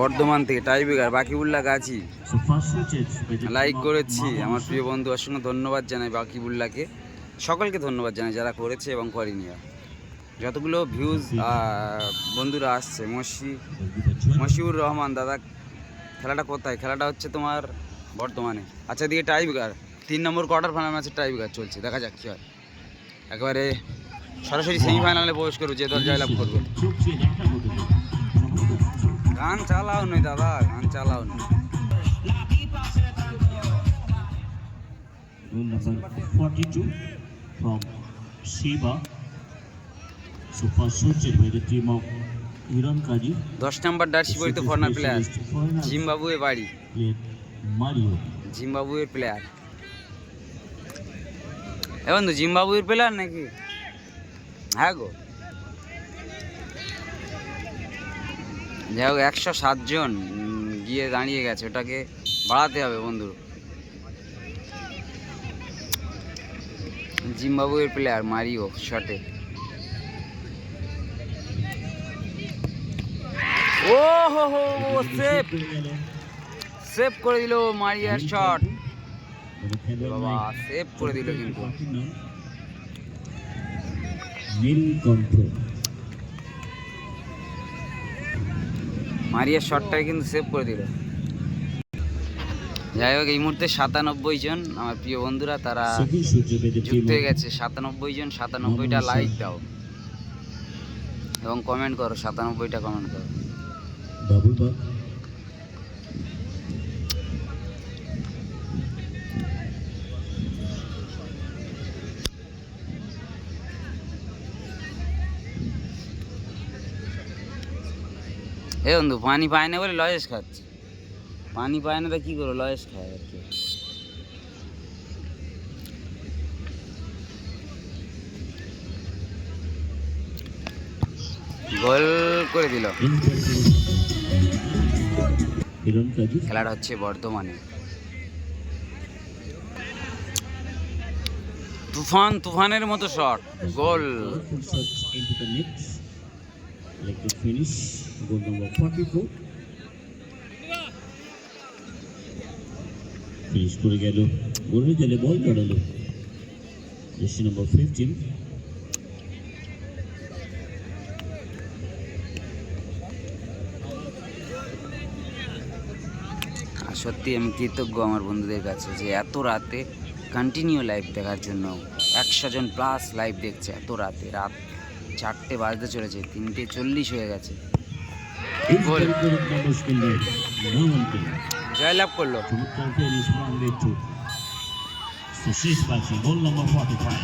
বর্ধমান থেকে টাইবিগার বাকিবুল্লাহ গাছি। লাইক করেছি। আমার প্রিয় বন্ধু অসংখ্য ধন্যবাদ জানাই বাকিবুল্লাহকে সকলকে ধন্যবাদ জানাই যারা করেছে এবং করেনি। যতগুলো ভিউজ বন্ধুরা আসছে, মসি, মশিউর রহমান দাদা, খেলাটা কোথায়? খেলাটা হচ্ছে তোমার বর্ধমানে। আচ্ছা দিয়ে টাইবিগার তিন নম্বর কোয়ার্টার ফাইনাল ম্যাচে টাইবিগার চলছে। দেখা যাক কী হয়। একেবারে সরাসরি সেমিফাইনালে প্রবেশ করবে, যে দল জয়লাভ করবে। গান চালাও নি দাদা গান চালাও নি। দশ নম্বর ডার্সি বই তো ফর্নার প্লেয়ার বাড়ি। জিম্বাবুয়ের প্লেয়ার এখন তো জিম্বাবুয়ের প্লেয়ার নাকি? হ্যাঁ গো। যাই হোক, একশো সাতজন গিয়ে দাঁড়িয়ে গেছে। ওটাকে বাড়াতে হবে বন্ধু। জিম্বাবুয়ের প্লেয়ার মারিও শটে ও হো হো সেভ সেভ করে দিল মারিয়ার শট বাবা সেভ করে দিল কিন্তু। নীলকণ্ঠ। মারিয়ার শটটাকে কিন্তু সেভ করে দিল। যাই হোক এই মুহূর্তে সাতানব্বই জন আমার প্রিয় বন্ধুরা তারা যুক্ত হয়ে গেছে। সাতানব্বই জন সাতানব্বইটা লাইক দাও। এবং কমেন্ট করো সাতানব্বইটা কমেন্ট করো। এ বন্ধু, পানি পায় না বলে লয়েস খাচ্ছে। পানি পায় না তো কী করো লয়েস খায় আর কি। গোল করে দিল। খেলাটা হচ্ছে বর্ধমানে। তুফান, তুফানের মতো shot, goal. The goal number 44. Finish করে গেল গোলের জালে বল জড়ালো জার্সি নম্বর ফিফটিন আর সত্যি, আমি কৃতজ্ঞ আমার বন্ধুদের কাছে যে এত রাতে কন্টিনিউ লাইভ দেখার জন্য একশো জন প্লাস লাইভ দেখছে এত রাতে। রাত চারটে বাজতে চলেছে, তিনটে চল্লিশ হয়ে গেছে। গোল। জয়লাভ করল। Sushish finish rounded number forty she's